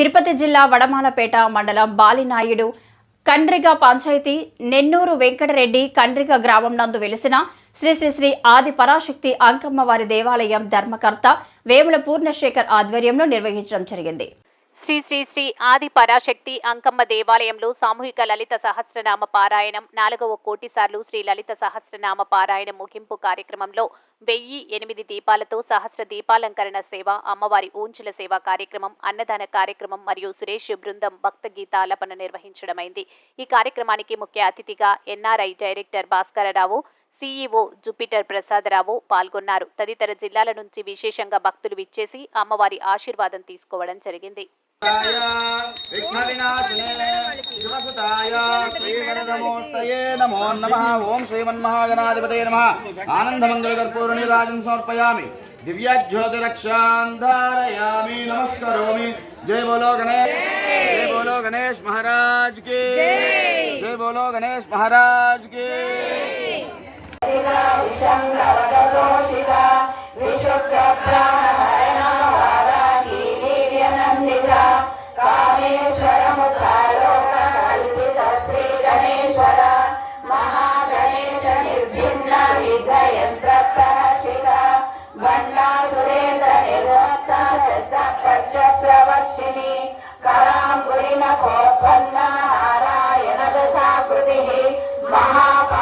తిరుపతి జిల్లా వడమాలపేట మండలం బాలినాయుడు కండ్రిగ పంచాయతీ నెన్నూరు వెంకటరెడ్డి కండ్రిగ గ్రామం నందు వెలిసిన శ్రీ శ్రీ శ్రీ ఆది పరాశక్తి అంకమ్మవారి దేవాలయం ధర్మకర్త వేముల పూర్ణశేఖర్ ఆధ్వర్యంలో నిర్వహించడం జరిగింది. శ్రీ శ్రీ శ్రీ ఆది పరాశక్తి అంకమ్మ దేవాలయంలో సామూహిక లలిత సహస్రనామ పారాయణం నాలుగవ కోటి సార్లు శ్రీ లలిత సహస్రనామ పారాయణం ముగింపు కార్యక్రమంలో వెయ్యి ఎనిమిది దీపాలతో సహస్ర దీపాలంకరణ సేవ అమ్మవారి ఊంచుల సేవ కార్యక్రమం అన్నదాన కార్యక్రమం మరియు సురేష్ బృందం భక్త గీతాలపన నిర్వహించడమైంది. ఈ కార్యక్రమానికి ముఖ్య అతిథిగా NRI director Bhaskara Rao CEO Jupiter Prasada Rao పాల్గొన్నారు. తదితర జిల్లాల నుంచి విశేషంగా భక్తులు విచ్చేసి అమ్మవారి ఆశీర్వాదం తీసుకోవడం జరిగింది. నమో నమః. ఓం శ్రీమన్మహాగణాధిపతయే నమః. ఆనందమంగళకర్పూరణి రాజం సమర్పయామి. దివ్యజ్యోతిరక్షాంధారయామి. నమస్కరోమి. జై బోలో గణేష్. జై బోలో గణేష్ మహారాజ్కి. జై. బోలో గణేష్ మహారాజ్కి. পাহাড়